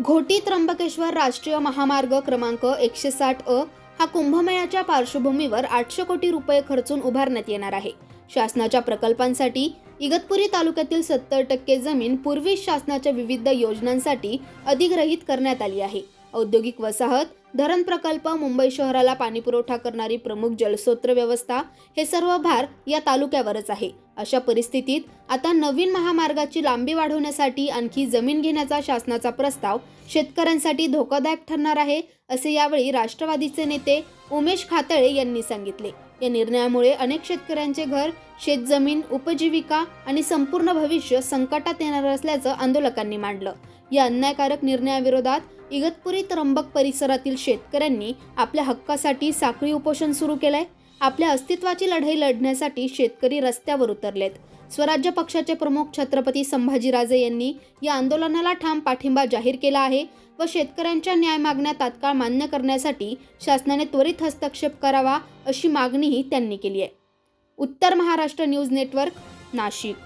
घोटी त्र्यंबकेश्वर राष्ट्रीय महामार्ग क्रमांक एकशे साठ अ हा कुंभमेळ्याच्या पार्श्वभूमीवर आठशे कोटी रुपये खर्चून उभारण्यात येणार आहे. शासनाच्या प्रकल्पांसाठी इगतपुरी तालुक्यातील सत्तर टक्के जमीन पूर्वी शासनाच्या विविध योजनांसाठी अधिग्रहित करण्यात आली आहे. औद्योगिक वसाहत धरण प्रकल्प मुंबई शहराला पाणीपुरवठा करणारी प्रमुख जलस्रोत व्यवस्था हे सर्व भार या तालुक्यावरच आहे. अशा परिस्थितीत आता नवीन महामार्गाची लांबी वाढवण्यासाठी आणखी जमीन घेण्याचा शासनाचा प्रस्ताव शेतकऱ्यांसाठी धोकादायक ठरणार आहे असे यावेळी राष्ट्रवादीचे नेते उमेश खातळे यांनी सांगितले. या निर्णयामुळे अनेक शेतकऱ्यांचे घर शेतजमीन उपजीविका आणि संपूर्ण भविष्य संकटात येणार असल्याचं आंदोलकांनी मांडलं. या अन्यायकारक निर्णयाविरोधात इगतपुरी त्र्यंबक परिसरातील शेतकऱ्यांनी आपल्या हक्कासाठी साखळी उपोषण सुरू केलंय. आपल्या अस्तित्वाची लढाई लढण्यासाठी शेतकरी रस्त्यावर उतरलेत. स्वराज्य पक्षाचे प्रमुख छत्रपती संभाजीराजे यांनी या आंदोलनाला ठाम पाठिंबा जाहीर केला आहे व शेतकऱ्यांच्या न्याय मागण्या तात्काळ मान्य करण्यासाठी शासनाने त्वरित हस्तक्षेप करावा अशी मागणीही त्यांनी केली आहे. उत्तर महाराष्ट्र न्यूज नेटवर्क नाशिक.